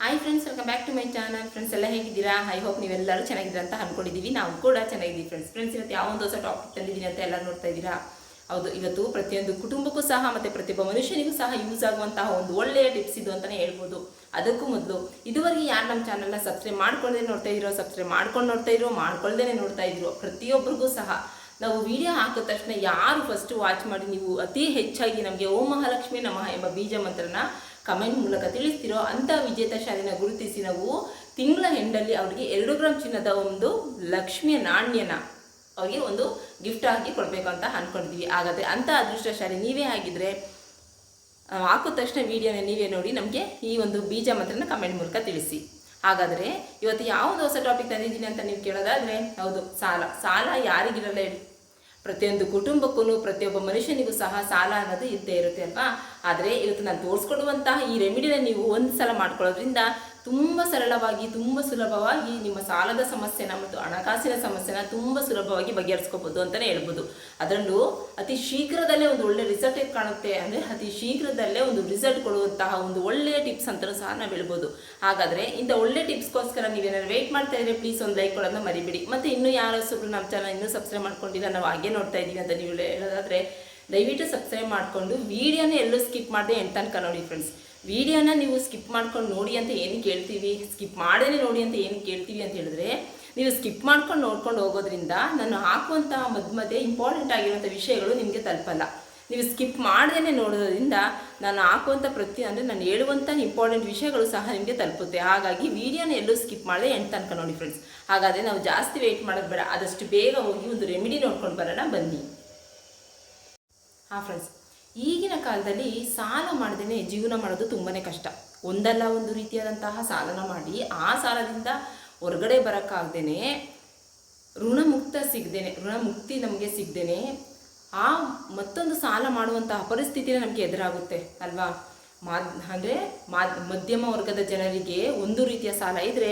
Hi friends welcome back to my channel friends ಎಲ್ಲ ಹೇಗಿದ್ದೀರಾ? I hope ನೀವೆಲ್ಲರೂ ಚೆನ್ನಾಗಿದ್ದೀರಾ ಅಂತ ಅನ್ಕೊಂಡಿದ್ದೀವಿ ನಾವು ಕೂಡ ಚೆನ್ನಾಗಿದ್ದೀವಿ ಫ್ರೆಂಡ್ಸ್ ಫ್ರೆಂಡ್ಸ್ ಇವತ್ತು ಯಾವೊಂದು ಹೊಸ ಟಾಪಿಕ್ ತಂದಿದ್ದೀನಿ ಅಂತ ಎಲ್ಲ ನೋಡ್ತಾ ಇದ್ದೀರಾ? ಹೌದು, ಇವತ್ತು ಪ್ರತಿಯೊಂದು ಕುಟುಂಬಕ್ಕೂ ಸಹ ಮತ್ತು ಪ್ರತಿಯೊಬ್ಬ ಮನುಷ್ಯನಿಗೂ ಸಹ ಯೂಸ್ ಆಗುವಂತಹ ಒಂದು ಒಳ್ಳೆಯ ಟಿಪ್ಸ್ ಇದು ಅಂತಲೇ ಹೇಳ್ಬೋದು. ಅದಕ್ಕೂ ಮೊದಲು, ಇದುವರೆಗೆ ಯಾರು ನಮ್ಮ ಚಾನಲ್ನ ಸಬ್ಸ್ಕ್ರೈಬ್ ಮಾಡ್ಕೊಳ್ಳದೆ ನೋಡ್ತಾ ಇರೋ ಸಬ್ಸ್ಕ್ರೈಬ್ ಮಾಡ್ಕೊಂಡು ನೋಡ್ತಾ ಇರೋ ಮಾಡ್ಕೊಳ್ದೇನೆ ನೋಡ್ತಾ ಇದ್ರು ಪ್ರತಿಯೊಬ್ಬರಿಗೂ ಸಹ ನಾವು ವಿಡಿಯೋ ಹಾಕಿದ ತಕ್ಷಣ ಯಾರು ಫಸ್ಟ್ ವಾಚ್ ಮಾಡಿ ನೀವು ಅತಿ ಹೆಚ್ಚಾಗಿ ನಮಗೆ ಓಂ ಮಹಾಲಕ್ಷ್ಮಿ ನಮಃ ಎಂಬ ಬೀಜ ಮಂತ್ರನ ಕಮೆಂಟ್ ಮೂಲಕ ತಿಳಿಸ್ತಿರೋ ಅಂಥ ವಿಜೇತ ಶಾಲೆನ ಗುರುತಿಸಿ ನಾವು ತಿಂಗಳ ಹೆಂಡಲ್ಲಿ ಅವರಿಗೆ ಎರಡು ಗ್ರಾಮ್ ಚಿನ್ನದ ಒಂದು ಲಕ್ಷ್ಮಿಯ ನಾಣ್ಯನ ಅವರಿಗೆ ಒಂದು ಗಿಫ್ಟ್ ಆಗಿ ಕೊಡಬೇಕು ಅಂತ ಅಂದ್ಕೊಂಡಿದ್ದೀವಿ ಹಾಗಾದರೆ ಅಂಥ ಅದೃಷ್ಟಶಾಲಿ ನೀವೇ ಆಗಿದ್ರೆ ಹಾಕೋ ತಕ್ಷಣ ವೀಡಿಯೋನ ನೀವೇ ನೋಡಿ ನಮಗೆ ಈ ಒಂದು ಬೀಜ ಮಾತ್ರ ಕಮೆಂಟ್ ಮೂಲಕ ತಿಳಿಸಿ. ಹಾಗಾದರೆ ಇವತ್ತು ಯಾವುದು ಹೊಸ ಟಾಪಿಕ್ ತಂದಿದ್ದೀನಿ ಅಂತ ನೀವು ಕೇಳೋದಾದರೆ, ಹೌದು, ಸಾಲ. ಸಾಲ ಯಾರಿಗಿರಲ್ಲ ಹೇಳಿ. ಪ್ರತಿಯೊಂದು ಕುಟುಂಬಕ್ಕೂ ಪ್ರತಿಯೊಬ್ಬ ಮನುಷ್ಯನಿಗೂ ಸಹ ಸಾಲ ಅನ್ನೋದು ಇದ್ದೇ ಇರುತ್ತೆ ಅಲ್ವಾ? ಆದರೆ ಇವತ್ತು ನಾನು ತೋರಿಸ್ಕೊಡುವಂತಹ ಈ ರೆಮಿಡಿನ ನೀವು ಒಂದು ಸಲ ಮಾಡ್ಕೊಳ್ಳೋದ್ರಿಂದ ತುಂಬ ಸರಳವಾಗಿ, ತುಂಬ ಸುಲಭವಾಗಿ ನಿಮ್ಮ ಸಾಲದ ಸಮಸ್ಯೆನ ಮತ್ತು ಹಣಕಾಸಿನ ಸಮಸ್ಯೆನ ತುಂಬ ಸುಲಭವಾಗಿ ಬಗೆಹರಿಸ್ಕೋಬೋದು ಅಂತಲೇ ಹೇಳ್ಬೋದು. ಅದರಲ್ಲೂ ಅತಿ ಶೀಘ್ರದಲ್ಲೇ ಒಂದು ಒಳ್ಳೆ ರಿಸಲ್ಟ್ ಕಾಣುತ್ತೆ ಅಂದರೆ ಅತಿ ಶೀಘ್ರದಲ್ಲೇ ಒಂದು ರಿಸಲ್ಟ್ ಕೊಡುವಂತಹ ಒಂದು ಒಳ್ಳೆಯ ಟಿಪ್ಸ್ ಅಂತಲೂ ಸಹ ನಾವು ಹೇಳ್ಬೋದು. ಹಾಗಾದರೆ ಇಂಥ ಒಳ್ಳೆ ಟಿಪ್ಸ್ಗೋಸ್ಕರ ನೀವೇನಾದ್ರು ವೆಯ್ಟ್ ಮಾಡ್ತಾ ಇದ್ರೆ ಪ್ಲೀಸ್ ಒಂದು ಲೈಕ್ ಕೊಡೋದನ್ನ ಮರಿಬೇಡಿ. ಮತ್ತು ಇನ್ನೂ ಯಾರು ನಮ್ಮ ಚಾನಲ್ ಇನ್ನೂ ಸಬ್ಸ್ಕ್ರೈಬ್ ಮಾಡ್ಕೊಂಡಿಲ್ಲ, ನಾವು ಹಾಗೆ ನೋಡ್ತಾ ಇದ್ದೀವಿ ಅಂತ ನೀವು ಹೇಳೋದಾದರೆ ದಯವಿಟ್ಟು ಸಬ್ಸ್ಕ್ರೈಬ್ ಮಾಡಿಕೊಂಡು ವೀಡಿಯೋನ ಎಲ್ಲೂ ಸ್ಕಿಪ್ ಮಾಡದೆ ಎಂತ ತನಕ ನೋಡಿ ಫ್ರೆಂಡ್ಸ್ ವಿಡಿಯೋನ ನೀವು ಸ್ಕಿಪ್ ಮಾಡ್ಕೊಂಡು ನೋಡಿ ಅಂತ ಏನು ಕೇಳ್ತೀವಿ? ಸ್ಕಿಪ್ ಮಾಡೇನೆ ನೋಡಿ ಅಂತ ಏನು ಕೇಳ್ತೀವಿ ಅಂತ ಹೇಳಿದ್ರೆ, ನೀವು ಸ್ಕಿಪ್ ಮಾಡ್ಕೊಂಡು ನೋಡ್ಕೊಂಡು ಹೋಗೋದ್ರಿಂದ ನಾನು ಹಾಕುವಂತಹ ಮಧ್ಯ ಮಧ್ಯೆ ಇಂಪಾರ್ಟೆಂಟ್ ಆಗಿರುವಂಥ ವಿಷಯಗಳು ನಿಮಗೆ ತಲುಪಲ್ಲ. ನೀವು ಸ್ಕಿಪ್ ಮಾಡದೇ ನೋಡೋದ್ರಿಂದ ನಾನು ಹಾಕುವಂಥ ಪ್ರತಿ, ಅಂದರೆ ನಾನು ಹೇಳುವಂಥ ಇಂಪಾರ್ಟೆಂಟ್ ವಿಷಯಗಳು ಸಹ ನಿಮಗೆ ತಲುಪುತ್ತೆ. ಹಾಗಾಗಿ ವೀಡಿಯೋನ ಎಲ್ಲೂ ಸ್ಕಿಪ್ ಮಾಡಿದೆ ಎಂಟು ತನಕ ನೋಡಿ ಫ್ರೆಂಡ್ಸ್ ಹಾಗಾದರೆ ನಾವು ಜಾಸ್ತಿ ವೆಯ್ಟ್ ಮಾಡೋದು ಬೇಡ. ಆದಷ್ಟು ಬೇಗ ಹೋಗಿ ಒಂದು ರೆಮಿಡಿ ನೋಡ್ಕೊಂಡು ಬರೋಣ. ಬನ್ನಿ. ಹಾಂ ಫ್ರೆಂಡ್ಸ್ ಈಗಿನ ಕಾಲದಲ್ಲಿ ಸಾಲ ಮಾಡದೇ ಜೀವನ ಮಾಡೋದು ತುಂಬಾ ಕಷ್ಟ. ಒಂದಲ್ಲ ಒಂದು ರೀತಿಯಾದಂತಹ ಸಾಲನ ಮಾಡಿ ಆ ಸಾಲದಿಂದ ಹೊರಗಡೆ ಬರೋಕ್ಕಾಗ್ದೇ ಋಣಮುಕ್ತ ಸಿಗ್ದೇನೆ, ಋಣಮುಕ್ತಿ ನಮಗೆ ಸಿಗ್ದೇನೆ ಆ ಮತ್ತೊಂದು ಸಾಲ ಮಾಡುವಂತಹ ಪರಿಸ್ಥಿತಿನೇ ನಮಗೆ ಎದುರಾಗುತ್ತೆ ಅಲ್ವಾ? ಮಾ ಅಂದರೆ ಮಾ ಮಧ್ಯಮ ವರ್ಗದ ಜನರಿಗೆ ಒಂದು ರೀತಿಯ ಸಾಲ ಇದ್ದರೆ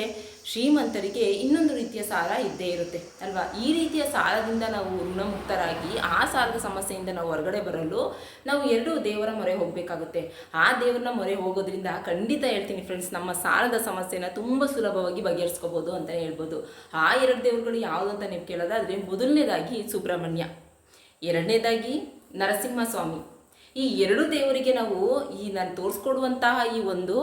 ಶ್ರೀಮಂತರಿಗೆ ಇನ್ನೊಂದು ರೀತಿಯ ಸಾಲ ಇದ್ದೇ ಇರುತ್ತೆ, ಅಲ್ವಾ? ಈ ರೀತಿಯ ಸಾಲದಿಂದ ನಾವು ಋಣಮುಕ್ತರಾಗಿ, ಆ ಸಾಲದ ಸಮಸ್ಯೆಯಿಂದ ನಾವು ಹೊರಗಡೆ ಬರಲು ನಾವು ಎರಡು ದೇವರ ಮೊರೆ ಹೋಗಬೇಕಾಗುತ್ತೆ. ಆ ದೇವರನ್ನ ಮೊರೆ ಹೋಗೋದ್ರಿಂದ ಖಂಡಿತ ಹೇಳ್ತೀನಿ ಫ್ರೆಂಡ್ಸ್ ನಮ್ಮ ಸಾಲದ ಸಮಸ್ಯೆನ ತುಂಬ ಸುಲಭವಾಗಿ ಬಗೆಹರಿಸ್ಕೋಬೋದು ಅಂತ ಹೇಳ್ಬೋದು. ಆ ಎರಡು ದೇವರುಗಳು ಯಾವುದು ಅಂತ ನೀವು ಕೇಳೋದಾದರೆ, ಮೊದಲನೇದಾಗಿ ಸುಬ್ರಹ್ಮಣ್ಯ, ಎರಡನೇದಾಗಿ ನರಸಿಂಹಸ್ವಾಮಿ. ಈ ಎರಡು ದೇವರಿಗೆ ನಾವು ಈ ನಾನು ತೋರಿಸ್ಕೊಡುವಂತಹ ಈ ಒಂದು,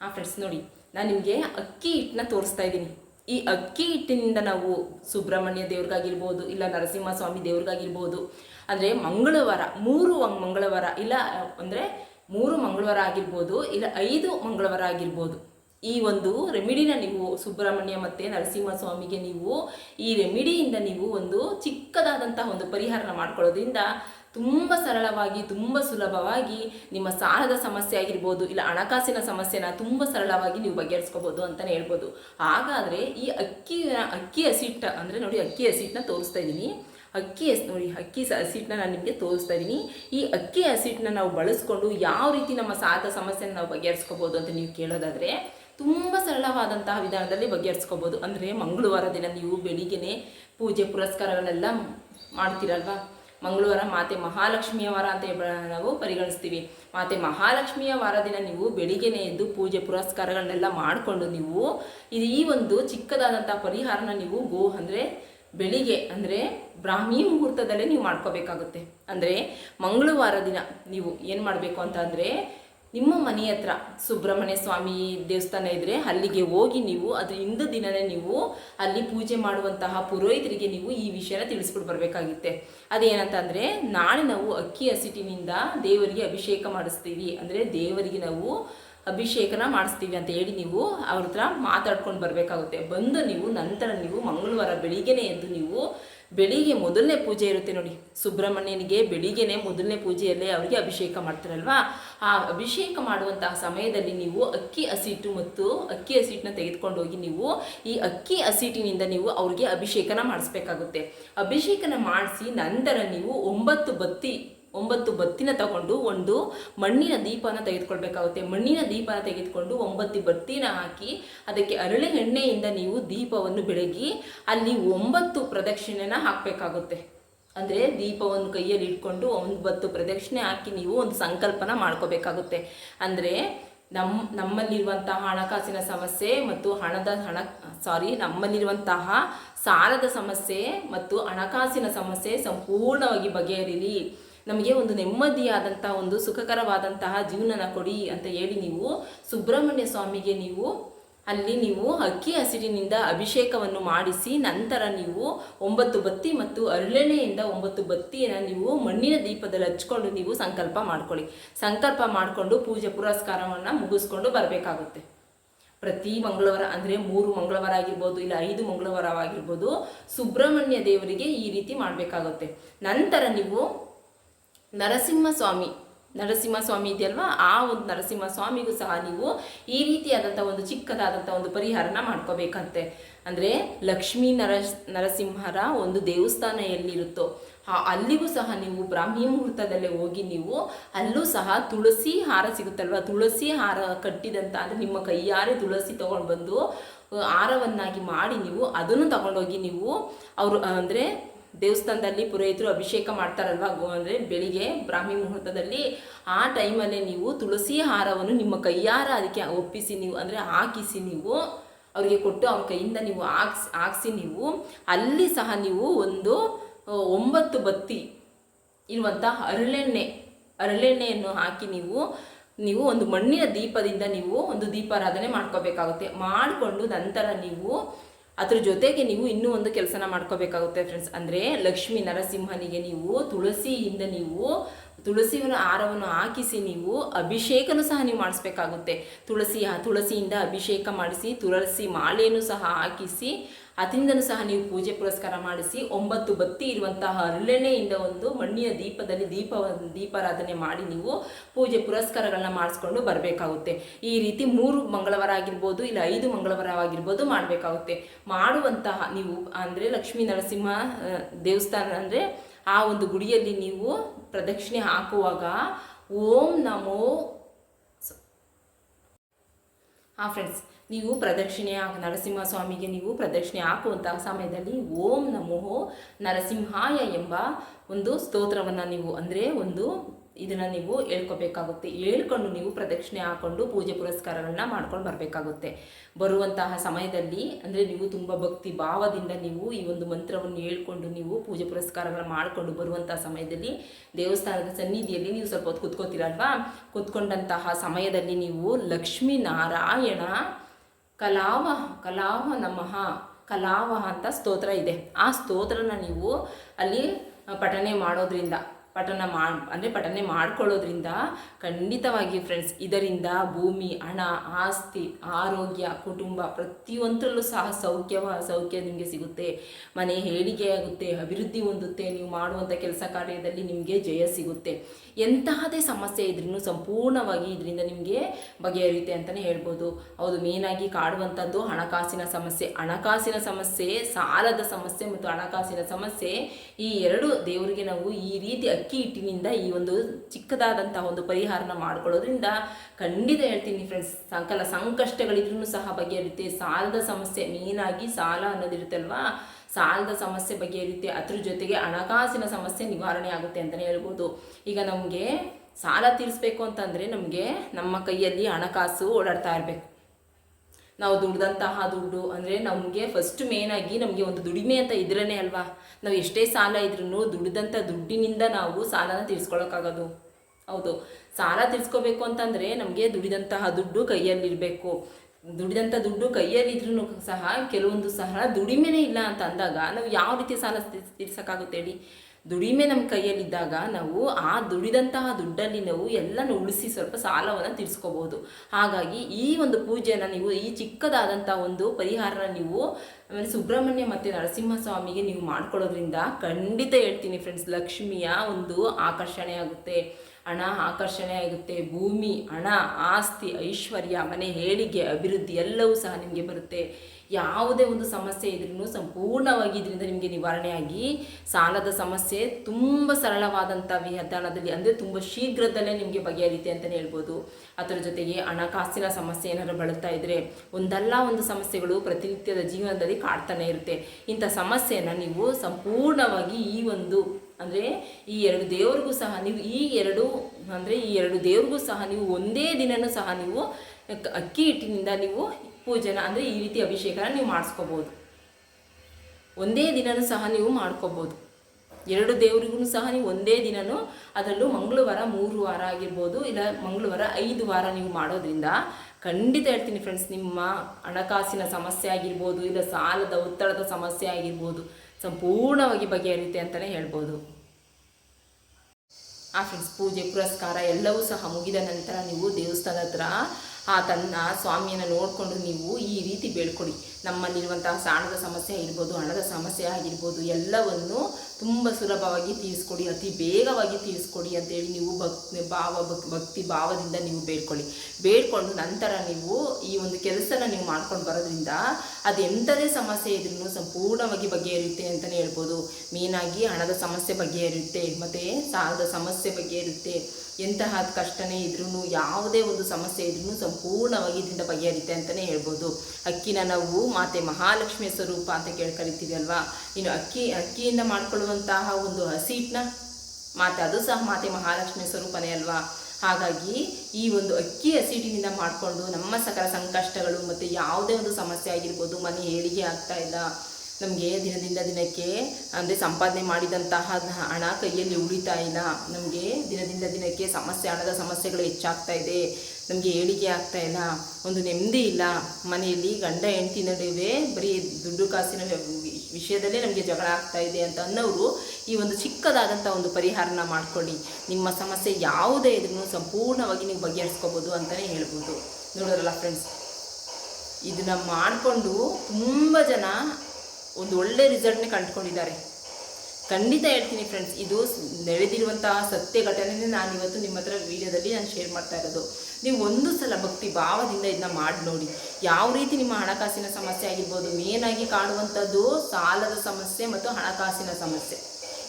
ಆ ಫ್ರೆಂಡ್ಸ್ ನೋಡಿ ನಾನು ನಿಮಗೆ ಅಕ್ಕಿ ಹಿಟ್ಟನ್ನ ತೋರಿಸ್ತಾ ಇದ್ದೀನಿ. ಈ ಅಕ್ಕಿ ಹಿಟ್ಟಿನಿಂದ ನಾವು ಸುಬ್ರಹ್ಮಣ್ಯ ದೇವ್ರಿಗಾಗಿರ್ಬೋದು, ಇಲ್ಲ ನರಸಿಂಹಸ್ವಾಮಿ ದೇವ್ರಿಗಾಗಿರ್ಬೋದು, ಅಂದರೆ ಮಂಗಳವಾರ, ಮೂರು ಮಂಗಳವಾರ, ಇಲ್ಲ, ಅಂದರೆ ಮೂರು ಮಂಗಳವಾರ ಆಗಿರ್ಬೋದು, ಇಲ್ಲ ಐದು ಮಂಗಳವಾರ ಆಗಿರ್ಬೋದು. ಈ ಒಂದು ರೆಮಿಡಿನ ನೀವು ಸುಬ್ರಹ್ಮಣ್ಯ ಮತ್ತು ನರಸಿಂಹಸ್ವಾಮಿಗೆ ನೀವು ಈ ರೆಮಿಡಿಯಿಂದ ನೀವು ಒಂದು ಚಿಕ್ಕದಾದಂತಹ ಒಂದು ಪರಿಹಾರನ ಮಾಡ್ಕೊಳ್ಳೋದ್ರಿಂದ ತುಂಬ ಸರಳವಾಗಿ, ತುಂಬ ಸುಲಭವಾಗಿ ನಿಮ್ಮ ಸಾಲದ ಸಮಸ್ಯೆ ಆಗಿರ್ಬೋದು, ಇಲ್ಲ ಹಣಕಾಸಿನ ಸಮಸ್ಯೆನ ತುಂಬ ಸರಳವಾಗಿ ನೀವು ಬಗೆಹರಿಸ್ಕೋಬೋದು ಅಂತಲೇ ಹೇಳ್ಬೋದು. ಹಾಗಾದರೆ ಈ ಅಕ್ಕಿ ಅಕ್ಕಿ ಹಸಿಟ್ಟ ಅಂದರೆ ನೋಡಿ ಅಕ್ಕಿ ಹಸಿಟ್ಟನ್ನ ತೋರಿಸ್ತಾ ಇದ್ದೀನಿ. ಅಕ್ಕಿ ಹಸಿ ನೋಡಿ ಅಕ್ಕಿ ಹಸಿಟ್ಟನ್ನ ನಾನು ನಿಮಗೆ ತೋರಿಸ್ತಾ ಇದ್ದೀನಿ. ಈ ಅಕ್ಕಿ ಹಸಿಟ್ಟನ್ನ ನಾವು ಬಳಸ್ಕೊಂಡು ಯಾವ ರೀತಿ ನಮ್ಮ ಸಾಲದ ಸಮಸ್ಯೆನ ನಾವು ಬಗೆಹರಿಸ್ಕೋಬೋದು ಅಂತ ನೀವು ಕೇಳೋದಾದರೆ, ತುಂಬ ಸರಳವಾದಂತಹ ವಿಧಾನದಲ್ಲಿ ಬಗೆಹರಿಸ್ಕೋಬೋದು ಅಂದರೆ ಮಂಗಳವಾರ ದಿನ ನೀವು ಬೆಳಿಗ್ಗೆನೆ ಪೂಜೆ ಪುರಸ್ಕಾರಗಳೆಲ್ಲ ಮಾಡ್ತೀರಲ್ವಾ? ಮಂಗಳವಾರ ಮಾತೆ ಮಹಾಲಕ್ಷ್ಮಿಯ ವಾರ ಅಂತ ನಾವು ಪರಿಗಣಿಸ್ತೀವಿ. ಮಾತೆ ಮಹಾಲಕ್ಷ್ಮಿಯ ವಾರ ದಿನ ನೀವು ಬೆಳಿಗ್ಗೆನೆ ಎದ್ದು ಪೂಜೆ ಪುರಸ್ಕಾರಗಳನ್ನೆಲ್ಲ ಮಾಡಿಕೊಂಡು ನೀವು ಇದು ಈ ಒಂದು ಚಿಕ್ಕದಾದಂಥ ಪರಿಹಾರನ ನೀವು ಗೋ ಅಂದರೆ ಬೆಳಿಗ್ಗೆ ಅಂದರೆ ಬ್ರಾಹ್ಮಿ ಮುಹೂರ್ತದಲ್ಲೇ ನೀವು ಮಾಡ್ಕೋಬೇಕಾಗುತ್ತೆ. ಅಂದರೆ ಮಂಗಳವಾರ ದಿನ ನೀವು ಏನು ಮಾಡಬೇಕು ಅಂತ ಅಂದರೆ ನಿಮ್ಮ ಮನೆ ಹತ್ರ ಸುಬ್ರಹ್ಮಣ್ಯ ಸ್ವಾಮಿ ದೇವಸ್ಥಾನ ಇದ್ದರೆ ಅಲ್ಲಿಗೆ ಹೋಗಿ ನೀವು ಅದು ಹಿಂದೆ ದಿನನೇ ನೀವು ಅಲ್ಲಿ ಪೂಜೆ ಮಾಡುವಂತಹ ಪುರೋಹಿತರಿಗೆ ನೀವು ಈ ವಿಷಯನ ತಿಳಿಸ್ಬಿಟ್ಟು ಬರಬೇಕಾಗಿತ್ತೆ. ಅದೇನಂತಂದರೆ ನಾಳೆ ನಾವು ಅಕ್ಕಿ ಹಸಿಟ್ಟಿನಿಂದ ದೇವರಿಗೆ ಅಭಿಷೇಕ ಮಾಡಿಸ್ತೀವಿ. ಅಂದರೆ ದೇವರಿಗೆ ನಾವು ಅಭಿಷೇಕನ ಮಾಡಿಸ್ತೀವಿ ಅಂತ ಹೇಳಿ ನೀವು ಅವ್ರ ಹತ್ರ ಮಾತಾಡ್ಕೊಂಡು ಬರಬೇಕಾಗುತ್ತೆ. ಬಂದು ನೀವು ನಂತರ ನೀವು ಮಂಗಳವಾರ ಬೆಳಿಗ್ಗೆನೆ ಎದ್ದು ನೀವು ಬೆಳಿಗ್ಗೆ ಮೊದಲನೇ ಪೂಜೆ ಇರುತ್ತೆ ನೋಡಿ. ಸುಬ್ರಹ್ಮಣ್ಯನಿಗೆ ಬೆಳಿಗ್ಗೆನೆ ಮೊದಲನೇ ಪೂಜೆಯಲ್ಲೇ ಅವರಿಗೆ ಅಭಿಷೇಕ ಮಾಡ್ತಾರಲ್ವಾ? ಆ ಅಭಿಷೇಕ ಮಾಡುವಂತಹ ಸಮಯದಲ್ಲಿ ನೀವು ಅಕ್ಕಿ ಹಸಿಟ್ಟು ಮತ್ತು ಅಕ್ಕಿ ಹಸಿಟ್ಟನ್ನ ತೆಗೆದುಕೊಂಡು ಹೋಗಿ ನೀವು ಈ ಅಕ್ಕಿ ಹಸಿಟ್ಟಿನಿಂದ ನೀವು ಅವ್ರಿಗೆ ಅಭಿಷೇಕನ ಮಾಡಿಸ್ಬೇಕಾಗುತ್ತೆ. ಅಭಿಷೇಕನ ಮಾಡಿಸಿ ನಂತರ ನೀವು ಒಂಬತ್ತು ಬತ್ತಿ ಒಂಬತ್ತು ಬತ್ತಿನ ತಗೊಂಡು ಒಂದು ಮಣ್ಣಿನ ದೀಪನ ತೆಗೆದುಕೊಳ್ಬೇಕಾಗುತ್ತೆ. ಮಣ್ಣಿನ ದೀಪನ ತೆಗೆದುಕೊಂಡು ಒಂಬತ್ತು ಬತ್ತಿನ ಹಾಕಿ ಅದಕ್ಕೆ ಅರಳೆ ಎಣ್ಣೆಯಿಂದ ನೀವು ದೀಪವನ್ನು ಬೆಳಗಿ ಅಲ್ಲಿ ಒಂಬತ್ತು ಪ್ರದಕ್ಷಿಣೆನ ಹಾಕಬೇಕಾಗುತ್ತೆ. ಅಂದರೆ ದೀಪವನ್ನು ಕೈಯಲ್ಲಿ ಇಟ್ಕೊಂಡು ಒಂಬತ್ತು ಪ್ರದಕ್ಷಿಣೆ ಹಾಕಿ ನೀವು ಒಂದು ಸಂಕಲ್ಪನ ಮಾಡ್ಕೋಬೇಕಾಗುತ್ತೆ. ಅಂದರೆ ನಮ್ಮ ನಮ್ಮಲ್ಲಿರುವಂತಹ ಹಣಕಾಸಿನ ಸಮಸ್ಯೆ ಮತ್ತು ಹಣದ ಹಣ ಸಾರಿ ನಮ್ಮಲ್ಲಿರುವಂತಹ ಸಾಲದ ಸಮಸ್ಯೆ ಮತ್ತು ಹಣಕಾಸಿನ ಸಮಸ್ಯೆ ಸಂಪೂರ್ಣವಾಗಿ ಬಗೆಹರಿಲಿ. ನಮಗೆ ಒಂದು ನೆಮ್ಮದಿಯಾದಂತಹ ಒಂದು ಸುಖಕರವಾದಂತಹ ಜೀವನನ ಕೊಡಿ ಅಂತ ಹೇಳಿ ನೀವು ಸುಬ್ರಹ್ಮಣ್ಯ ಸ್ವಾಮಿಗೆ ನೀವು ಅಲ್ಲಿ ನೀವು ಅಕ್ಕಿ ಹಸಿರಿನಿಂದ ಅಭಿಷೇಕವನ್ನು ಮಾಡಿಸಿ ನಂತರ ನೀವು ಒಂಬತ್ತು ಬತ್ತಿ ಮತ್ತು ಅರಳೆಣೆಯಿಂದ ಒಂಬತ್ತು ಬತ್ತಿಯನ್ನು ನೀವು ಮಣ್ಣಿನ ದೀಪದಲ್ಲಿ ಹಚ್ಕೊಂಡು ನೀವು ಸಂಕಲ್ಪ ಮಾಡ್ಕೊಳ್ಳಿ. ಸಂಕಲ್ಪ ಮಾಡಿಕೊಂಡು ಪೂಜೆ ಪುರಸ್ಕಾರವನ್ನು ಮುಗಿಸ್ಕೊಂಡು ಬರಬೇಕಾಗುತ್ತೆ. ಪ್ರತಿ ಮಂಗಳವಾರ ಅಂದರೆ ಮೂರು ಮಂಗಳವಾರ ಆಗಿರ್ಬೋದು ಇಲ್ಲ ಐದು ಮಂಗಳವಾರವಾಗಿರ್ಬೋದು ಸುಬ್ರಹ್ಮಣ್ಯ ದೇವರಿಗೆ ಈ ರೀತಿ ಮಾಡಬೇಕಾಗುತ್ತೆ. ನಂತರ ನೀವು ನರಸಿಂಹಸ್ವಾಮಿ. ನರಸಿಂಹಸ್ವಾಮಿ ಇದೆಯಲ್ವಾ? ಆ ಒಂದು ನರಸಿಂಹಸ್ವಾಮಿಗೂ ಸಹ ನೀವು ಈ ರೀತಿಯಾದಂಥ ಒಂದು ಚಿಕ್ಕದಾದಂಥ ಒಂದು ಪರಿಹಾರನ ಮಾಡ್ಕೋಬೇಕಂತೆ. ಅಂದರೆ ಲಕ್ಷ್ಮೀ ನರ ನರಸಿಂಹರ ಒಂದು ದೇವಸ್ಥಾನ ಎಲ್ಲಿರುತ್ತೋ ಆ ಅಲ್ಲಿಗೂ ಸಹ ನೀವು ಬ್ರಾಹ್ಮಿ ಮುಹೂರ್ತದಲ್ಲೇ ಹೋಗಿ ನೀವು ಅಲ್ಲೂ ಸಹ ತುಳಸಿ ಹಾರ ಸಿಗುತ್ತಲ್ವ? ತುಳಸಿ ಹಾರ ಕಟ್ಟಿದಂಥ ಅಂದರೆ ನಿಮ್ಮ ಕೈಯಾರೆ ತುಳಸಿ ತೊಗೊಂಡು ಬಂದು ಹಾರವನ್ನಾಗಿ ಮಾಡಿ ನೀವು ಅದನ್ನು ತಗೊಂಡೋಗಿ ನೀವು ಅವರು, ಅಂದರೆ ದೇವಸ್ಥಾನದಲ್ಲಿ ಪುರೋಹಿತರು ಅಭಿಷೇಕ ಮಾಡ್ತಾರಲ್ವ? ಗೋ ಅಂದರೆ ಬೆಳಿಗ್ಗೆ ಬ್ರಾಹ್ಮಿ ಮುಹೂರ್ತದಲ್ಲಿ ಆ ಟೈಮಲ್ಲೇ ನೀವು ತುಳಸಿ ಹಾರವನ್ನು ನಿಮ್ಮ ಕೈಯಾರ ಅದಕ್ಕೆ ಒಪ್ಪಿಸಿ ನೀವು, ಅಂದರೆ ಹಾಕಿಸಿ ನೀವು ಅವರಿಗೆ ಕೊಟ್ಟು ಅವ್ರ ಕೈಯಿಂದ ನೀವು ಹಾಕ್ಸ್, ಹಾಕ್ಸಿ ನೀವು ಅಲ್ಲಿ ಸಹ ನೀವು ಒಂದು ಒಂಬತ್ತು ಬತ್ತಿ ಇರುವಂಥ ಹರಳೆಣ್ಣೆ ಹರಳೆಣ್ಣೆಯನ್ನು ಹಾಕಿ ನೀವು ನೀವು ಒಂದು ಮಣ್ಣಿನ ದೀಪದಿಂದ ನೀವು ಒಂದು ದೀಪಾರಾಧನೆ ಮಾಡ್ಕೋಬೇಕಾಗುತ್ತೆ. ಮಾಡಿಕೊಂಡು ನಂತರ ನೀವು ಅದ್ರ ಜೊತೆಗೆ ನೀವು ಇನ್ನೂ ಒಂದು ಕೆಲಸನ ಮಾಡ್ಕೋಬೇಕಾಗುತ್ತೆ ಫ್ರೆಂಡ್ಸ್ ಅಂದರೆ ಲಕ್ಷ್ಮೀ ನರಸಿಂಹನಿಗೆ ನೀವು ತುಳಸಿಯಿಂದ ನೀವು ತುಳಸಿಯನ್ನು ಹಾರವನ್ನು ಹಾಕಿಸಿ ನೀವು ಅಭಿಷೇಕನೂ ಸಹ ನೀವು ಮಾಡಿಸ್ಬೇಕಾಗುತ್ತೆ. ತುಳಸಿ, ತುಳಸಿಯಿಂದ ಅಭಿಷೇಕ ಮಾಡಿಸಿ, ತುಳಸಿ ಮಾಲೆಯನ್ನು ಸಹ ಹಾಕಿಸಿ ಅದರಿಂದನೂ ಸಹ ನೀವು ಪೂಜೆ ಪುರಸ್ಕಾರ ಮಾಡಿಸಿ ಒಂಬತ್ತು ಬತ್ತಿ ಇರುವಂತಹ ಹರಳೆಣ್ಣೆಯಿಂದ ಒಂದು ಮಣ್ಣಿನ ದೀಪದಲ್ಲಿ ದೀಪ ದೀಪಾರಾಧನೆ ಮಾಡಿ ನೀವು ಪೂಜೆ ಪುರಸ್ಕಾರಗಳನ್ನ ಮಾಡಿಸ್ಕೊಂಡು ಬರಬೇಕಾಗುತ್ತೆ. ಈ ರೀತಿ ಮೂರು ಮಂಗಳವಾರ ಆಗಿರ್ಬೋದು, ಇಲ್ಲ ಐದು ಮಂಗಳವಾರ ಆಗಿರ್ಬೋದು ಮಾಡಬೇಕಾಗುತ್ತೆ. ಮಾಡುವಂತಹ ನೀವು ಅಂದರೆ ಲಕ್ಷ್ಮೀ ನರಸಿಂಹ ದೇವಸ್ಥಾನ ಅಂದರೆ ಆ ಒಂದು ಗುಡಿಯಲ್ಲಿ ನೀವು ಪ್ರದಕ್ಷಿಣೆ ಹಾಕುವಾಗ ಓಂ ನಮೋ ಹಾಂ ಫ್ರೆಂಡ್ಸ್ ನೀವು ಪ್ರದಕ್ಷಿಣೆ ನರಸಿಂಹ ಸ್ವಾಮಿಗೆ ನೀವು ಪ್ರದಕ್ಷಿಣೆ ಹಾಕುವಂತಹ ಸಮಯದಲ್ಲಿ ಓಂ ನಮೋ ನರಸಿಂಹಾಯ ಎಂಬ ಒಂದು ಸ್ತೋತ್ರವನ್ನು ನೀವು, ಅಂದರೆ ಒಂದು ಇದನ್ನು ನೀವು ಹೇಳ್ಕೋಬೇಕಾಗುತ್ತೆ. ಹೇಳ್ಕೊಂಡು ನೀವು ಪ್ರದಕ್ಷಿಣೆ ಹಾಕೊಂಡು ಪೂಜೆ ಪುರಸ್ಕಾರಗಳನ್ನ ಮಾಡ್ಕೊಂಡು ಬರಬೇಕಾಗುತ್ತೆ. ಬರುವಂತಹ ಸಮಯದಲ್ಲಿ, ಅಂದರೆ ನೀವು ತುಂಬ ಭಕ್ತಿ ಭಾವದಿಂದ ನೀವು ಈ ಒಂದು ಮಂತ್ರವನ್ನು ಹೇಳ್ಕೊಂಡು ನೀವು ಪೂಜೆ ಪುರಸ್ಕಾರಗಳನ್ನ ಮಾಡಿಕೊಂಡು ಬರುವಂತಹ ಸಮಯದಲ್ಲಿ ದೇವಸ್ಥಾನದ ಸನ್ನಿಧಿಯಲ್ಲಿ ನೀವು ಸ್ವಲ್ಪ ಹೊತ್ತು ಕುತ್ಕೋತೀರಲ್ವಾ? ಕೂತ್ಕೊಂಡಂತಹ ಸಮಯದಲ್ಲಿ ನೀವು ಲಕ್ಷ್ಮೀ ನಾರಾಯಣ ಕಲಾವ ಕಲಾವ ನಮಃ ಕಲಾವ ಅಂತ ಸ್ತೋತ್ರ ಇದೆ. ಆ ಸ್ತೋತ್ರನ ನೀವು ಅಲ್ಲಿ ಪಠನೆ ಮಾಡೋದ್ರಿಂದ ಪಠನ ಮಾ, ಅಂದರೆ ಪಠನೆ ಮಾಡ್ಕೊಳ್ಳೋದ್ರಿಂದ ಖಂಡಿತವಾಗಿ ಫ್ರೆಂಡ್ಸ್ ಇದರಿಂದ ಭೂಮಿ, ಹಣ, ಆಸ್ತಿ, ಆರೋಗ್ಯ, ಕುಟುಂಬ ಪ್ರತಿಯೊಂದರಲ್ಲೂ ಸಹ ಸೌಖ್ಯ ಸೌಖ್ಯ ನಿಮಗೆ ಸಿಗುತ್ತೆ. ಮನೆ ಹೇಳಿಕೆ ಆಗುತ್ತೆ, ಅಭಿವೃದ್ಧಿ ಹೊಂದುತ್ತೆ, ನೀವು ಮಾಡುವಂಥ ಕೆಲಸ ಕಾರ್ಯದಲ್ಲಿ ನಿಮಗೆ ಜಯ ಸಿಗುತ್ತೆ. ಎಂತಹದೇ ಸಮಸ್ಯೆ ಇದ್ರೂ ಸಂಪೂರ್ಣವಾಗಿ ಇದರಿಂದ ನಿಮಗೆ ಬಗೆಹರಿಯುತ್ತೆ ಅಂತಲೇ ಹೇಳ್ಬೋದು. ಹೌದು ಮೇನಾಗಿ ಕಾಡುವಂಥದ್ದು ಹಣಕಾಸಿನ ಸಮಸ್ಯೆ. ಹಣಕಾಸಿನ ಸಮಸ್ಯೆ, ಸಾಲದ ಸಮಸ್ಯೆ ಮತ್ತು ಹಣಕಾಸಿನ ಸಮಸ್ಯೆ ಈ ಎರಡು ದೇವರಿಗೆ ನಾವು ಈ ರೀತಿ ಅಕ್ಕಿ ಹಿಟ್ಟಿನಿಂದ ಈ ಒಂದು ಚಿಕ್ಕದಾದಂತಹ ಒಂದು ಪರಿಹಾರನ ಮಾಡ್ಕೊಳ್ಳೋದ್ರಿಂದ ಖಂಡಿತ ಹೇಳ್ತೀನಿ ಫ್ರೆಂಡ್ಸ್ ಸಂಕಲ ಸಂಕಷ್ಟಗಳಿದ್ರೂ ಸಹ ಬಗೆಹರಿಯುತ್ತೆ. ಸಾಲದ ಸಮಸ್ಯೆ ಮೇನಾಗಿ ಸಾಲ ಅನ್ನೋದಿರುತ್ತಲ್ವಾ ಸಾಲದ ಸಮಸ್ಯೆ ಬಗೆಹರಿಯುತ್ತೆ. ಅದ್ರ ಜೊತೆಗೆ ಹಣಕಾಸಿನ ಸಮಸ್ಯೆ ನಿವಾರಣೆ ಆಗುತ್ತೆ ಅಂತಲೇ ಹೇಳ್ಬೋದು. ಈಗ ನಮಗೆ ಸಾಲ ತೀರಿಸ್ಬೇಕು ಅಂತಂದರೆ ನಮಗೆ ನಮ್ಮ ಕೈಯಲ್ಲಿ ಹಣಕಾಸು ಓಡಾಡ್ತಾ ಇರಬೇಕು. ನಾವು ದುಡ್ದಂತಹ ದುಡ್ಡು ಅಂದರೆ ನಮಗೆ ಫಸ್ಟ್ ಮೇನಾಗಿ ನಮಗೆ ಒಂದು ದುಡಿಮೆ ಅಂತ ಇದ್ರೇ ಅಲ್ವಾ? ನಾವು ಎಷ್ಟೇ ಸಾಲ ಇದ್ರೂ ದುಡಿದಂಥ ದುಡ್ಡಿನಿಂದ ನಾವು ಸಾಲನ ತೀರಿಸ್ಕೊಳಕ್ಕಾಗೋದು. ಹೌದು. ಸಾಲ ತೀರಿಸ್ಕೋಬೇಕು ಅಂತಂದರೆ ನಮಗೆ ದುಡಿದಂತಹ ದುಡ್ಡು ಕೈಯಲ್ಲಿರಬೇಕು. ದುಡಿದಂಥ ದುಡ್ಡು ಕೈಯಲ್ಲಿದ್ರೂ ಸಹ ಕೆಲವೊಂದು ಸಹ ದುಡಿಮೆನೇ ಇಲ್ಲ ಅಂತ ಅಂದಾಗ ನಾವು ಯಾವ ರೀತಿ ಸಾಲ ತೀರ್ಸೋಕ್ಕಾಗುತ್ತೆ ಹೇಳಿ? ದುಡಿಮೆ ನಮ್ಮ ಕೈಯಲ್ಲಿದ್ದಾಗ ನಾವು ಆ ದುಡಿದಂತಹ ದುಡ್ಡಲ್ಲಿ ನಾವು ಎಲ್ಲನೂ ಉಳಿಸಿ ಸ್ವಲ್ಪ ಸಾಲವನ್ನು ತೀರಿಸ್ಕೋಬಹುದು. ಹಾಗಾಗಿ ಈ ಒಂದು ಪೂಜೆನ ನೀವು, ಈ ಚಿಕ್ಕದಾದಂಥ ಒಂದು ಪರಿಹಾರನ ನೀವು, ಆಮೇಲೆ ಸುಬ್ರಹ್ಮಣ್ಯ ಮತ್ತು ನರಸಿಂಹ ಸ್ವಾಮಿಗೆ ನೀವು ಮಾಡ್ಕೊಳ್ಳೋದ್ರಿಂದ ಖಂಡಿತ ಹೇಳ್ತೀನಿ ಫ್ರೆಂಡ್ಸ್ ಲಕ್ಷ್ಮಿಯ ಒಂದು ಆಕರ್ಷಣೆ ಆಗುತ್ತೆ. ಹಣ ಆಕರ್ಷಣೆ ಆಗುತ್ತೆ. ಭೂಮಿ, ಹಣ, ಆಸ್ತಿ, ಐಶ್ವರ್ಯ, ಮನೆ ಹೇಳಿಗೆ ಅಭಿವೃದ್ಧಿ ಎಲ್ಲವೂ ಸಹ ನಿಮಗೆ ಬರುತ್ತೆ. ಯಾವುದೇ ಒಂದು ಸಮಸ್ಯೆ ಇದ್ರೂ ಸಂಪೂರ್ಣವಾಗಿ ಇದರಿಂದ ನಿಮಗೆ ನಿವಾರಣೆಯಾಗಿ ಸಾಲದ ಸಮಸ್ಯೆ ತುಂಬ ಸರಳವಾದಂಥ ವಿಧಾನದಲ್ಲಿ, ಅಂದರೆ ತುಂಬ ಶೀಘ್ರದಲ್ಲೇ ನಿಮಗೆ ಬಗೆಹರಿಯುತ್ತೆ ಅಂತಲೇ ಹೇಳ್ಬೋದು. ಅದರ ಜೊತೆಗೆ ಹಣಕಾಸಿನ ಸಮಸ್ಯೆ ಏನಾದರೂ ಬಳಲ್ತಾ ಇದ್ದರೆ ಒಂದಲ್ಲ ಒಂದು ಸಮಸ್ಯೆಗಳು ಪ್ರತಿನಿತ್ಯದ ಜೀವನದಲ್ಲಿ ಕಾಡ್ತಾನೆ ಇರುತ್ತೆ. ಇಂಥ ಸಮಸ್ಯೆಯನ್ನು ನೀವು ಸಂಪೂರ್ಣವಾಗಿ ಈ ಒಂದು, ಅಂದರೆ ಈ ಎರಡು ದೇವರಿಗೂ ಸಹ ನೀವು ಈ ಎರಡು, ಅಂದರೆ ಈ ಎರಡು ದೇವ್ರಿಗೂ ಸಹ ನೀವು ಒಂದೇ ದಿನನೂ ಸಹ ನೀವು ಅಕ್ಕಿ ಹಿಟ್ಟಿನಿಂದ ನೀವು ಪೂಜೆನ ಅಂದರೆ ಈ ರೀತಿ ಅಭಿಷೇಕನ ನೀವು ಮಾಡಿಸ್ಕೋಬೋದು. ಒಂದೇ ದಿನನೂ ಸಹ ನೀವು ಮಾಡ್ಕೋಬೋದು. ಎರಡು ದೇವರಿಗೂ ಸಹ ನೀವು ಒಂದೇ ದಿನನೂ ಅದರಲ್ಲೂ ಮಂಗಳವಾರ ಮೂರು ವಾರ ಆಗಿರ್ಬೋದು, ಇಲ್ಲ ಮಂಗಳವಾರ ಐದು ವಾರ ನೀವು ಮಾಡೋದ್ರಿಂದ ಖಂಡಿತ ಹೇಳ್ತೀನಿ ಫ್ರೆಂಡ್ಸ್ ನಿಮ್ಮ ಹಣಕಾಸಿನ ಸಮಸ್ಯೆ ಆಗಿರ್ಬೋದು, ಇಲ್ಲ ಸಾಲದ ಒತ್ತಡದ ಸಮಸ್ಯೆ ಆಗಿರ್ಬೋದು, ಸಂಪೂರ್ಣವಾಗಿ ಬಗೆಹರಿಯುತ್ತೆ ಅಂತಲೇ ಹೇಳ್ಬೋದು. ಆ ಫ್ರೆಂಡ್ಸ್ ಪೂಜೆ, ಪುರಸ್ಕಾರ ಎಲ್ಲವೂ ಸಹ ಮುಗಿದ ನಂತರ ನೀವು ದೇವಸ್ಥಾನದ ಹತ್ರ ಆ ತನ್ನ ಸ್ವಾಮಿಯನ್ನು ನೋಡಿಕೊಂಡು ನೀವು ಈ ರೀತಿ ಬೇಡ್ಕೊಳ್ಳಿ ನಮ್ಮಲ್ಲಿರುವಂತಹ ಸಾಣದ ಸಮಸ್ಯೆ ಆಗಿರ್ಬೋದು, ಹಣದ ಸಮಸ್ಯೆ ಆಗಿರ್ಬೋದು, ಎಲ್ಲವನ್ನು ತುಂಬ ಸುಲಭವಾಗಿ ತೀರಿಸ್ಕೊಡಿ, ಅತಿ ಬೇಗವಾಗಿ ತೀರಿಸ್ಕೊಡಿ ಅಂತೇಳಿ ನೀವು ಭಕ್ತಿ ಭಾವ, ಭಕ್- ಭಕ್ತಿ ಭಾವದಿಂದ ನೀವು ಬೇಡ್ಕೊಳ್ಳಿ. ಬೇಡ್ಕೊಂಡು ನಂತರ ನೀವು ಈ ಒಂದು ಕೆಲಸನ ನೀವು ಮಾಡ್ಕೊಂಡು ಬರೋದ್ರಿಂದ ಅದು ಎಂಥದೇ ಸಮಸ್ಯೆ ಇದ್ರೂ ಸಂಪೂರ್ಣವಾಗಿ ಬಗೆಹರಿಯುತ್ತೆ ಅಂತಲೇ ಹೇಳ್ಬೋದು. ಮೇನಾಗಿ ಹಣದ ಸಮಸ್ಯೆ ಬಗೆಹರಿಯುತ್ತೆ, ಮತ್ತು ಸಾಲದ ಸಮಸ್ಯೆ ಬಗೆಹರಿಯುತ್ತೆ ಎಂತಹ ಕಷ್ಟನೇ ಇದ್ರೂ ಯಾವುದೇ ಒಂದು ಸಮಸ್ಯೆ ಇದ್ರೂ ಸಂಪೂರ್ಣವಾಗಿ ಇದರಿಂದ ಬಗೆಹರಿತೆ ಅಂತಲೇ ಹೇಳ್ಬೋದು. ಅಕ್ಕಿನ ನಾವು ಮಾತೆ ಮಹಾಲಕ್ಷ್ಮಿಯ ಸ್ವರೂಪ ಅಂತ ಕೇಳಿ ಕರಿತೀವಿ ಅಲ್ವಾ? ಇನ್ನು ಅಕ್ಕಿ, ಅಕ್ಕಿಯಿಂದ ಮಾಡಿಕೊಳ್ಳುವಂತಹ ಒಂದು ಹಸಿಟ್ಟನ್ನ ಮಾತೆ, ಅದು ಸಹ ಮಾತೆ ಮಹಾಲಕ್ಷ್ಮಿ ಸ್ವರೂಪನೇ ಅಲ್ವಾ? ಹಾಗಾಗಿ ಈ ಒಂದು ಅಕ್ಕಿ ಹಸಿಟ್ಟಿನಿಂದ ಮಾಡಿಕೊಂಡು ನಮ್ಮ ಸಕಲ ಸಂಕಷ್ಟಗಳು ಮತ್ತು ಯಾವುದೇ ಒಂದು ಸಮಸ್ಯೆ ಆಗಿರ್ಬೋದು, ಮನೆ ಏಳಿಗೆ ಆಗ್ತಾ ಇಲ್ಲ. ನಮಗೆ ದಿನದಿಂದ ದಿನಕ್ಕೆ ಅಂದರೆ ಸಂಪಾದನೆ ಮಾಡಿದಂತಹ ಹಣ ಕೈಯಲ್ಲಿ ಉಳಿತಾ ಇಲ್ಲ. ನಮಗೆ ದಿನದಿಂದ ದಿನಕ್ಕೆ ಸಮಸ್ಯೆ, ಹಣದ ಸಮಸ್ಯೆಗಳು ಹೆಚ್ಚಾಗ್ತಾ ಇದೆ. ನಮಗೆ ಏಳಿಗೆ ಆಗ್ತಾ ಇಲ್ಲ. ಒಂದು ನೆಮ್ಮದಿ ಇಲ್ಲ. ಮನೆಯಲ್ಲಿ ಗಂಡ ಹೆಂಡತಿ ನಡುವೆ ಬರೀ ದುಡ್ಡು ಕಾಸಿನ ವಿಷಯದಲ್ಲೇ ನಮಗೆ ಜಗಳ ಆಗ್ತಾ ಇದೆ ಅಂತ ಅನ್ನೋರು ಈ ಒಂದು ಚಿಕ್ಕದಾದಂಥ ಒಂದು ಪರಿಹಾರನ ಮಾಡ್ಕೊಳ್ಳಿ. ನಿಮ್ಮ ಸಮಸ್ಯೆ ಯಾವುದೇ ಇದ್ರೂ ಸಂಪೂರ್ಣವಾಗಿ ನೀವು ಬಗೆಹರಿಸ್ಕೋಬೋದು ಅಂತಲೇ ಹೇಳ್ಬೋದು. ನೋಡೋದಲ್ಲ ಫ್ರೆಂಡ್ಸ್ ಇದನ್ನ ಮಾಡಿಕೊಂಡು ತುಂಬ ಜನ ಒಂದು ಒಳ್ಳೆ ರಿಸಲ್ಟ್ನೇ ಕಂಡುಕೊಂಡಿದ್ದಾರೆ. ಖಂಡಿತ ಹೇಳ್ತೀನಿ ಫ್ರೆಂಡ್ಸ್ ಇದು ನಡೆದಿರುವಂತಹ ಸತ್ಯ ಘಟನೆನೇ ನಾನು ಇವತ್ತು ನಿಮ್ಮ ಹತ್ರ ವಿಡಿಯೋದಲ್ಲಿ ನಾನು ಶೇರ್ ಮಾಡ್ತಾ ಇರೋದು. ನೀವು ಒಂದು ಸಲ ಭಕ್ತಿ ಭಾವದಿಂದ ಇದನ್ನ ಮಾಡಿ ನೋಡಿ. ಯಾವ ರೀತಿ ನಿಮ್ಮ ಹಣಕಾಸಿನ ಸಮಸ್ಯೆ ಆಗಿರ್ಬೋದು ಮೇನಾಗಿ ಕಾಣುವಂಥದ್ದು ಸಾಲದ ಸಮಸ್ಯೆ ಮತ್ತು ಹಣಕಾಸಿನ ಸಮಸ್ಯೆ.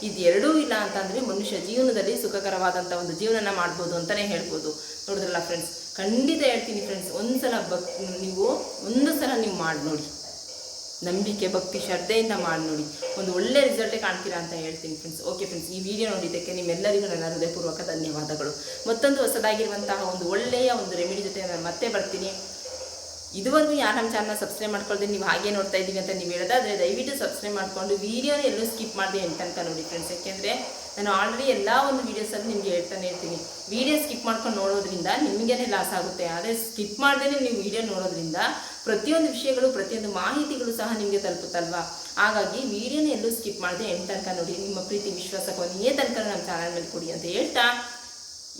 ಇದೆರಡೂ ಇಲ್ಲ ಅಂತಂದರೆ ಮನುಷ್ಯ ಜೀವನದಲ್ಲಿ ಸುಖಕರವಾದಂಥ ಒಂದು ಜೀವನನ ಮಾಡ್ಬೋದು ಅಂತಲೇ ಹೇಳ್ಬೋದು. ನೋಡಿದ್ರಲ್ಲ ಫ್ರೆಂಡ್ಸ್ ಖಂಡಿತ ಹೇಳ್ತೀನಿ ಫ್ರೆಂಡ್ಸ್ ಒಂದು ಸಲ ಭಕ್, ನೀವು ಒಂದು ಸಲ ನೀವು ಮಾಡಿ ನೋಡಿ. ನಂಬಿಕೆ, ಭಕ್ತಿ, ಶ್ರದ್ಧೆಯಿಂದ ಮಾಡಿ ನೋಡಿ. ಒಂದು ಒಳ್ಳೆ ರಿಸಲ್ಟೇ ಕಾಣ್ತೀರಾ ಅಂತ ಹೇಳ್ತೀನಿ ಫ್ರೆಂಡ್ಸ್ ಓಕೆ ಫ್ರೆಂಡ್ಸ್ ಈ ವಿಡಿಯೋ ನೋಡಿದ್ದಕ್ಕೆ ನಿಮ್ಮೆಲ್ಲರಿಗೂ ನನ್ನ ಹೃದಯಪೂರ್ವಕ ಧನ್ಯವಾದಗಳು. ಮತ್ತೊಂದು ಹೊಸದಾಗಿರುವಂತಹ ಒಂದು ಒಳ್ಳೆಯ ಒಂದು ರೆಮಿಡಿ ಜೊತೆ ನಾನು ಮತ್ತೆ ಬರ್ತೀನಿ. ಇದುವರೆಗೂ ಯಾರು ನಮ್ಮ ಚಾನಲ್ ಸಬ್ಸ್ಕ್ರೈಬ್ ಮಾಡ್ಕೊಳ್ದೆ ನೀವು ಹಾಗೆ ನೋಡ್ತಾ ಇದ್ದೀವಿ ಅಂತ ನೀವು ಹೇಳೋದಾದ್ರೆ ದಯವಿಟ್ಟು ಸಬ್ಸ್ಕ್ರೈಬ್ ಮಾಡಿಕೊಂಡು ವೀಡಿಯೋನ ಎಲ್ಲೂ ಸ್ಕಿಪ್ ಮಾಡಿದೆ ತನಕ ನೋಡಿ ಫ್ರೆಂಡ್ಸ್ ಯಾಕೆಂದರೆ ನಾನು ಆಲ್ರೆಡಿ ಎಲ್ಲ ಒಂದು ವೀಡಿಯೋಸಲ್ಲಿ ನಿಮಗೆ ಹೇಳ್ತಾನೆ ಇರ್ತೀನಿ. ವೀಡಿಯೋ ಸ್ಕಿಪ್ ಮಾಡ್ಕೊಂಡು ನೋಡೋದ್ರಿಂದ ನಿಮಗೇನೆ ಲಾಸ್ ಆಗುತ್ತೆ. ಆದರೆ ಸ್ಕಿಪ್ ಮಾಡದೇ ನೀವು ವೀಡಿಯೋ ನೋಡೋದ್ರಿಂದ ಪ್ರತಿಯೊಂದು ವಿಷಯಗಳು, ಪ್ರತಿಯೊಂದು ಮಾಹಿತಿಗಳು ಸಹ ನಿಮಗೆ ತಲುಪುತ್ತಲ್ವಾ? ಹಾಗಾಗಿ ವೀಡಿಯೋನ ಎಲ್ಲೂ ಸ್ಕಿಪ್ ಮಾಡದೆ ಎಂಟು ತನಕ ನೋಡಿ, ನಿಮ್ಮ ಪ್ರೀತಿ, ವಿಶ್ವಾಸ ಕೊನೆಯೇ ತನಕ ನಮ್ಮ ಚಾನಲ್ ಮೇಲೆ ಕೊಡಿ ಅಂತ ಹೇಳ್ತಾ,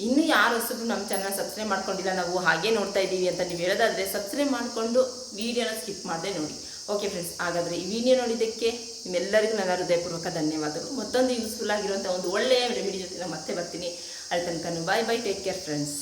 ಇನ್ನೂ ಯಾರು ಹೊಸಬ್ರು ನಮ್ಮ ಚಾನಲ್ ಸಬ್ಸ್ಕ್ರೈಬ್ ಮಾಡ್ಕೊಂಡಿಲ್ಲ, ನಾವು ಹಾಗೆ ನೋಡ್ತಾ ಇದ್ದೀವಿ ಅಂತ ನೀವು ಹೇಳೋದಾದರೆ ಸಬ್ಸ್ಕ್ರೈಬ್ ಮಾಡಿಕೊಂಡು ವೀಡಿಯೋನ ಸ್ಕಿಪ್ ಮಾಡದೆ ನೋಡಿ. ಓಕೆ ಫ್ರೆಂಡ್ಸ್ ಹಾಗಾದರೆ ಈ ವಿಡಿಯೋ ನೋಡಿದ್ದಕ್ಕೆ ನಿಮ್ಮೆಲ್ಲರಿಗೂ ನನ್ನ ಹೃದಯಪೂರ್ವಕ ಧನ್ಯವಾದಗಳು. ಮತ್ತೊಂದು ಯೂಸ್ಫುಲ್ ಆಗಿರುವಂಥ ಒಂದು ಒಳ್ಳೆಯ ರೆಮಿಡಿ ಜೊತೆ ನಾನು ಮತ್ತೆ ಬರ್ತೀನಿ. ಅಲ್ಲಿ ತನಕ bye bye take care friends